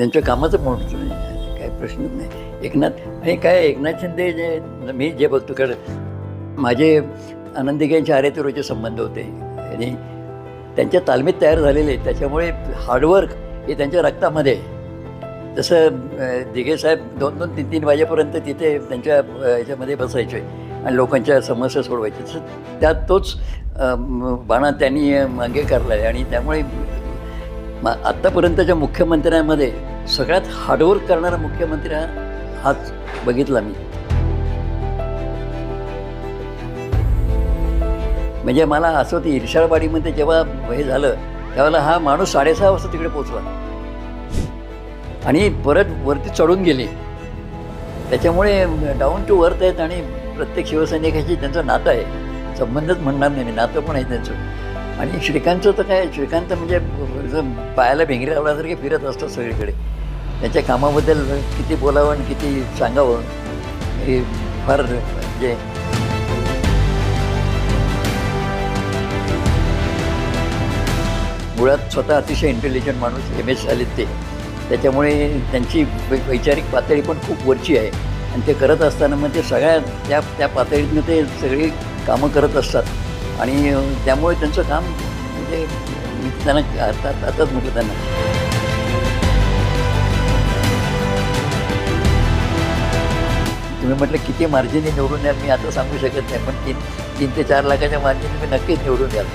त्यांच्या कामाचं म्हणतो काय प्रश्नच नाही. एकनाथ आणि काय एकनाथ शिंदे जे म्हणजे मी जे बघतो कारण माझे आनंदिकांचे आरेतुरोचे संबंध होते. आणि त्यांच्या तालमीत तयार झालेले त्याच्यामुळे हार्डवर्क हे त्यांच्या रक्तामध्ये. जसं दिघे साहेब दोन दोन तीन तीन वाजेपर्यंत तिथे त्यांच्या याच्यामध्ये बसायचे आणि लोकांच्या समस्या सोडवायच्या तसं त्यात तोच बाणा त्यांनी मागे करला आहे आणि त्यामुळे मा आत्तापर्यंतच्या मुख्यमंत्र्यांमध्ये सगळ्यात हार्डवर्क करणारा मुख्यमंत्री हा हाच बघितला मी. म्हणजे मला असं होतं इर्शाळवाडीमध्ये जेव्हा हे झालं त्यावेळेला हा माणूस साडेसहा वाजता तिकडे पोचला आणि परत वरती चढून गेले. त्याच्यामुळे डाऊन टू अर्थ आहेत आणि प्रत्येक शिवसैनिकाशी त्यांचं नातं आहे. संबंधच म्हणणार नाही मी नातं पण आहे त्यांचं. आणि श्रीकांतचं तर काय श्रीकांत म्हणजे पायाला भेंगरी लावल्यासारखे फिरत असतात सगळीकडे. त्याच्या कामाबद्दल किती बोलावं आणि किती सांगावं हे फार म्हणजे मुळात स्वतः अतिशय इंटेलिजंट माणूस एम एस झालेत ते त्याच्यामुळे त्यांची वै- वैचारिक पातळी पण खूप वरची आहे. आणि ते करत असताना मग ते सगळ्या त्या त्या पातळीतनं ते सगळी कामं करत असतात. आणि त्यामुळे त्यांचं काम म्हणजे त्यांना अर्थात आताच म्हटलं त्यांना. तुम्ही म्हटलं किती मार्जिनी निवडून द्याल मी आता सांगू शकत नाही पण तीन तीन ते चार लाखाच्या मार्जिन मी नक्कीच निवडून द्याल.